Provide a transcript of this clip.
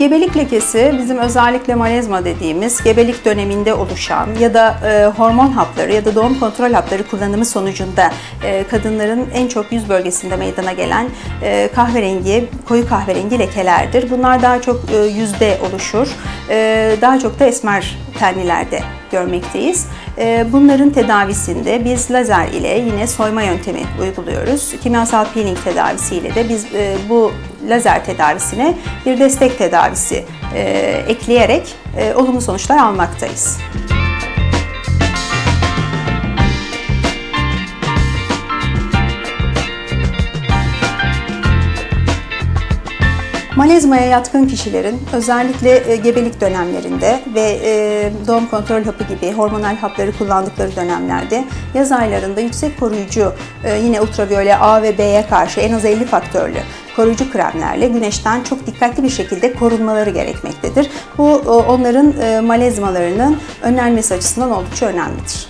Gebelik lekesi bizim özellikle malezma dediğimiz gebelik döneminde oluşan ya da e, hormon hapları ya da doğum kontrol hapları kullanımı sonucunda e, kadınların en çok yüz bölgesinde meydana gelen e, kahverengi, koyu kahverengi lekelerdir. Bunlar daha çok e, yüzde oluşur. E, daha çok da esmer tenlilerde görmekteyiz. E, Bunların tedavisinde biz lazer ile yine soyma yöntemi uyguluyoruz. Kimyasal peeling tedavisiyle de biz e, bu lazer tedavisine bir destek tedavisi e, ekleyerek e, olumlu sonuçlar almaktayız. Malezmaya yatkın kişilerin özellikle e, gebelik dönemlerinde ve e, doğum kontrol hapı gibi hormonal hapları kullandıkları dönemlerde yaz aylarında yüksek koruyucu e, yine ultraviyole A ve B'ye karşı en az 50 faktörlü koruyucu kremlerle güneşten çok dikkatli bir şekilde korunmaları gerekmektedir. Bu onların malezmalarının önlenmesi açısından oldukça önemlidir.